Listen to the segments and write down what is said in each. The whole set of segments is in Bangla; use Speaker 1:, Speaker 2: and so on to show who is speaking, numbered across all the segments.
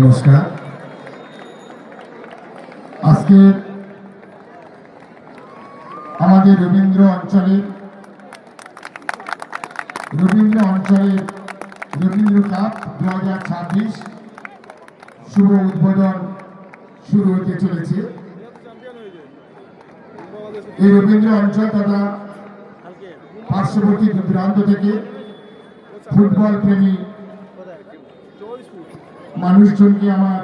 Speaker 1: নমস্কার। আজকে আমাদের রবীন্দ্র অঞ্চলে রবীন্দ্র অঞ্চলে রবীন্দ্র কাপ দু হাজার ছাব্বিশ শুভ উদ্বোধন শুরু হতে চলেছে। এই রবীন্দ্র অঞ্চল তথা পার্শ্ববর্তী দূর দূরান্ত থেকে ফুটবল প্রেমী মানুষজনকে আমার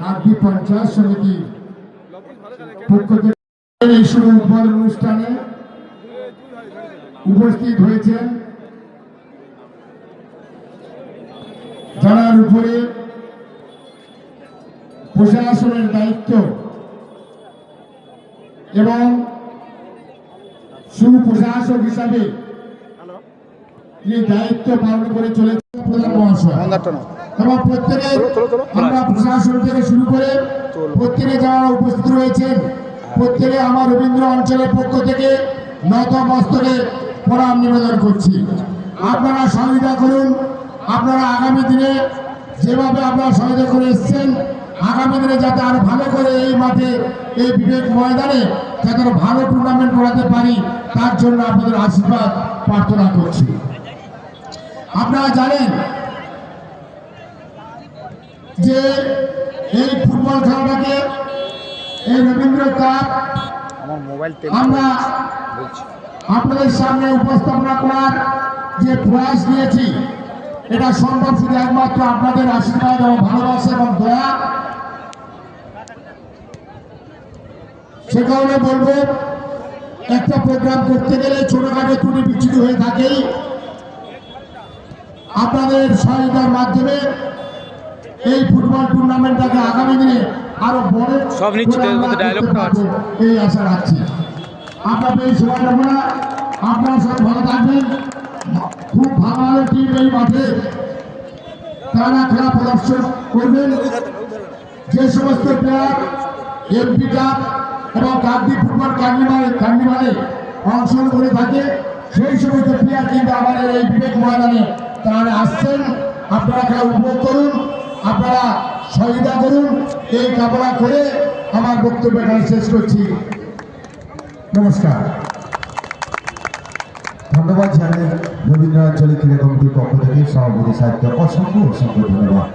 Speaker 1: কার্বি পঞ্চায়েত সমিতি পক্ষ থেকে এই শুভ উদ্বোধন অনুষ্ঠানে উপস্থিত হয়েছেন। যারা উপরে প্রশাসনের দায়িত্ব এবং সুপ্রশাসক হিসাবে তিনি দায়িত্ব পালন করে চলেছেন প্রধান মহাশয়। এবং প্রত্যেকে আমরা প্রশাসন থেকে শুরু করে প্রত্যেকে যারা উপস্থিত রয়েছেন প্রত্যেকে আমার রবীন্দ্র অঞ্চলের পক্ষ থেকে নত মস্তকে প্রণাম নিবেদন করছি। আপনারা সহযোগিতা করুন। আপনারা আগামী দিনে যেভাবে আপনারা সহযোগিতা করে এসছেন আগামী দিনে যাতে আরও ভালো করে এই মাঠে এই বিবেক ময়দানে যাতে ভালো টুর্নামেন্ট করাতে পারি তার জন্য আপনাদের আশীর্বাদ প্রার্থনা করছি। আপনারা জানেন যে এই ফুটবল খেলাটাকে এই রবীন্দ্র কাপ
Speaker 2: আমার মোবাইল
Speaker 1: আমরা আপনাদের সামনে উপস্থাপনা করার যে প্রয়াস নিয়েছি এটা সম্ভব শুধু একমাত্র আপনাদের আশীর্বাদ এবং ভালোবাসা এবং দয়া। সে কারণে বলব একটা প্রোগ্রাম করতে গেলে ছোটখাটো ত্রুটি বিচ্ছুতি হয়ে থাকেই। আপনাদের সহায়তার মাধ্যমে এই ফুটবল টুর্নামেন্টটাকে আগামী দিনে আরও বড়
Speaker 2: সব নিশ্চিত,
Speaker 1: করে
Speaker 2: মধ্যে
Speaker 1: আমরা
Speaker 2: dialogue
Speaker 1: করতে
Speaker 2: টা আছে।
Speaker 1: এই আশা রাখছি। আপনাদের সময় নেব আপনারা সব ভালো থাকবেন। খুব ভালো ভালো টিম এই মাঠে। তারা খেলা প্রদর্শন করবেন। যে সমস্ত প্লেয়ার এমপি কাপ এবং কার্ডি ফুটবল কার্নিভালে কার্নিভালে অংশগ্রহণ করে থাকে সেই সমস্ত প্লেয়ার কিন্তু আমাদের এই বিবেক ময়দানে তারা আসছেন। আপনারা খেলা উপভোগ করুন। আপনারা সহযোগিতা করুন, এই কামনা করে আমার বক্তব্য এখানে শেষ করছি। নমস্কার।
Speaker 3: ধন্যবাদ জানাই রবীন্দ্রনাথ আঞ্চলিক কমিটির পক্ষ থেকে সভাপতি সাহিত্য অসংখ্য অসংখ্য ধন্যবাদ।